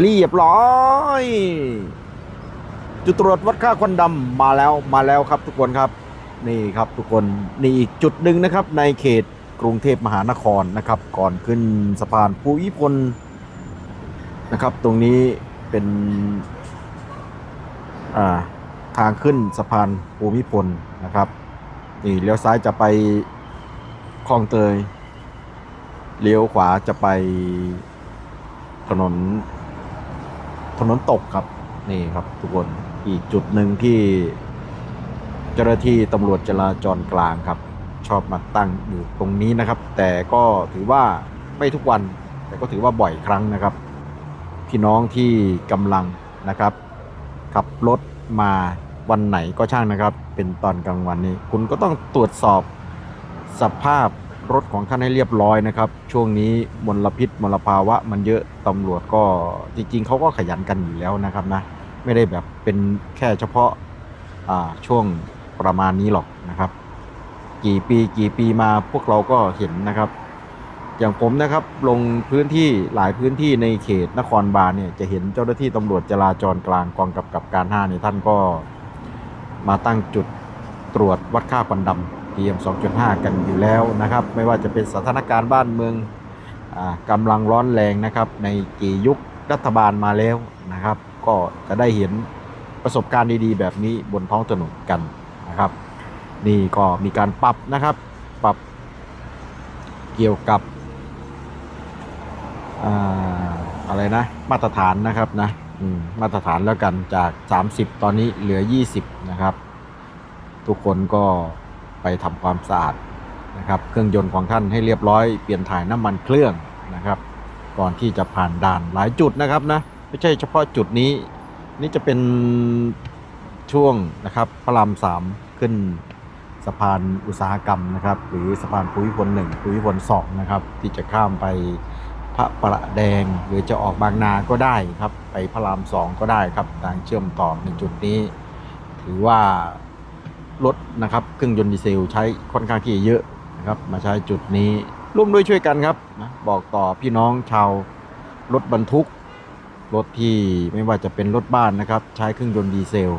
เรียบร้อย จุดตรวจวัดค่าควันดำมาแล้วมาแล้วครับทุกคนครับ นี่ครับทุกคนนี่อีกจุดหนึ่งนะครับ ในเขตกรุงเทพมหานครนะครับ ก่อนขึ้นสะพานภูมิพลนะครับ ตรงนี้เป็นาทางขึ้นสะพานภูมิพลนะครับนี่เลี้ยวซ้ายจะไปคลองเตย เลี้ยวขวาจะไปถนน ถนนตกครับนี่ครับทุกคนอีกจุดหนึ่งที่เจ้าหน้าที่ตำรวจจราจรกลางครับ ชอบมาตั้งอยู่ตรงนี้นะครับ แต่ก็ถือว่าไม่ทุกวัน แต่ก็ถือว่าบ่อยครั้งนะครับ พี่น้องที่กำลังนะครับ ขับรถมาวันไหนก็ช่างนะครับ เป็นตอนกลางวันนี้ คุณก็ต้องตรวจสอบสภาพ รถของท่านให้เรียบร้อยนะครับ ช่วงนี้มลพิษมลภาวะ มันเยอะตำรวจก็จริง ๆเขาก็ขยันกันอยู่แล้วนะครับนะไม่ได้แบบเป็นแค่เฉพาะอ่าช่วงประมาณนี้หรอกนะครับ กี่ปีกี่ปีมาพวกเราก็เห็นนะครับ อย่างผมนะครับลงพื้นที่หลายพื้นที่ในเขตนครบาลเนี่ยจะเห็นเจ้าหน้าที่ตำรวจจราจรกลางกองกับกับการ5เนี่ยท่านก็มาตั้งจุดตรวจวัดค่าควันดำ PM 2.5 กันอยู่แล้วนะครับ ไม่ว่าจะเป็นสถานการณ์บ้านเมืองอกำลังร้อนแรงนะครับ ในกี่ยุครัฐบาลมาแล้วนะครับ ก็จะได้เห็นประสบการณ์ดีๆ แบบนี้บนท้องถนนกันนะครับ นี่ก็มีการปรับนะครับปรับเกี่ยวกับอะไรนะ มาตรฐานนะครับนะมมาตรฐานแล้วกันจาก 30 ตอนนี้เหลือ 20 นะครับ ทุกคนก็ ไปทำความสะอาดนะครับ เครื่องยนต์ของท่านให้เรียบร้อยเปลี่ยนถ่ายน้ำมันเครื่องนะครับ ก่อนที่จะผ่านด่านหลายจุดนะครับนะไม่ใช่เฉพาะจุดนี้ นี่จะเป็นช่วงนะครับพระรามสามขึ้นสะพานอุตสาหกรรมนะครับ หรือสะพานภูมิพลหนึ่งภูมิพลสองนะครับ ที่จะข้ามไปพระประแดงหรือจะออกบางนาก็ได้ครับ ไปพระรามสองก็ได้ครับทางเชื่อมต่อในจุดนี้ ถือว่า รถนะครับเครื่องยนต์ดีเซลใช้ค่อนข้างที่จะเยอะนะครับ มาใช้จุดนี้ร่วมด้วยช่วยกันครับนะบอกต่อพี่น้องชาวรถบรรทุก รถที่ไม่ว่าจะเป็นรถบ้านนะครับ ใช้เครื่องยนต์ดีเซล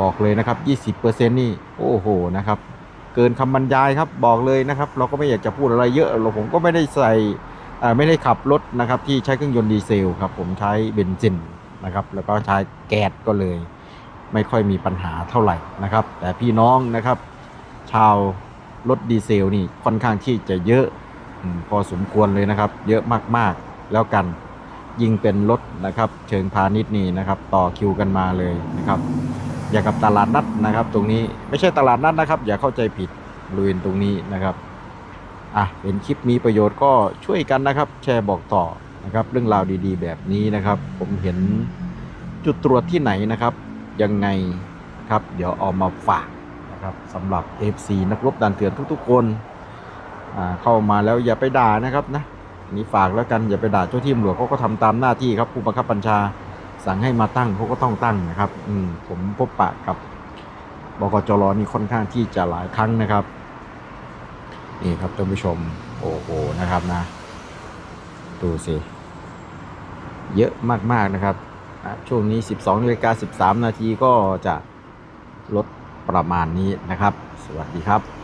บอกเลยนะครับ 20%นี่โอ้โหนะครับ เกินคำบรรยายครับบอกเลยนะครับ เราก็ไม่อยากจะพูดอะไรเยอะเราผมก็ไม่ได้ใส่ไม่ได้ขับรถนะครับที่ใช้เครื่องยนต์ดีเซลครับผมใช้เบนซินนะครับแล้วก็ใช้แก๊สก็เลย ไม่ค่อยมีปัญหาเท่าไหร่นะครับ แต่พี่น้องนะครับ ชาวรถดีเซลนี่ค่อนข้างที่จะเยอะพอสมควรเลยนะครับ เยอะมากๆแล้วกันยิ่งเป็นรถนะครับ เชิงพาณิชย์นี่นะครับ ต่อคิวกันมาเลยนะครับ อย่างกับตลาดนัดนะครับ ตรงนี้ไม่ใช่ตลาดนัดนะครับ อย่าเข้าใจผิดบริเวณตรงนี้นะครับอะเห็นคลิปมีประโยชน์ก็ช่วยกันนะครับ แชร์บอกต่อนะครับ เรื่องราวดีๆ แบบนี้นะครับ ผมเห็นจุดตรวจที่ไหนนะครับ ยังไงครับเดี๋ยวเอามาฝากนะครับสำหรับ FC นักรบดันเถื่อนทุกๆคนเข้ามาแล้วอย่าไปด่านะครับนะนี่ฝากแล้วกันอย่าไปด่าเจ้าที่ตำรวจเขาก็ทำตามหน้าที่ครับผู้บังคับบัญชาสั่งให้มาตั้งเขาก็ต้องตั้งนะครับ อืมผมพบปะกับบกจรนี่ค่อนข้างที่จะหลายครั้งนะครับนี่ครับท่านผู้ชมโอ้โหนะครับนะ ดูสิ เยอะมากๆนะครับ อะช่วงนี้ 12นาฬิกา13 นาทีก็จะลดประมาณนี้นะครับ สวัสดีครับ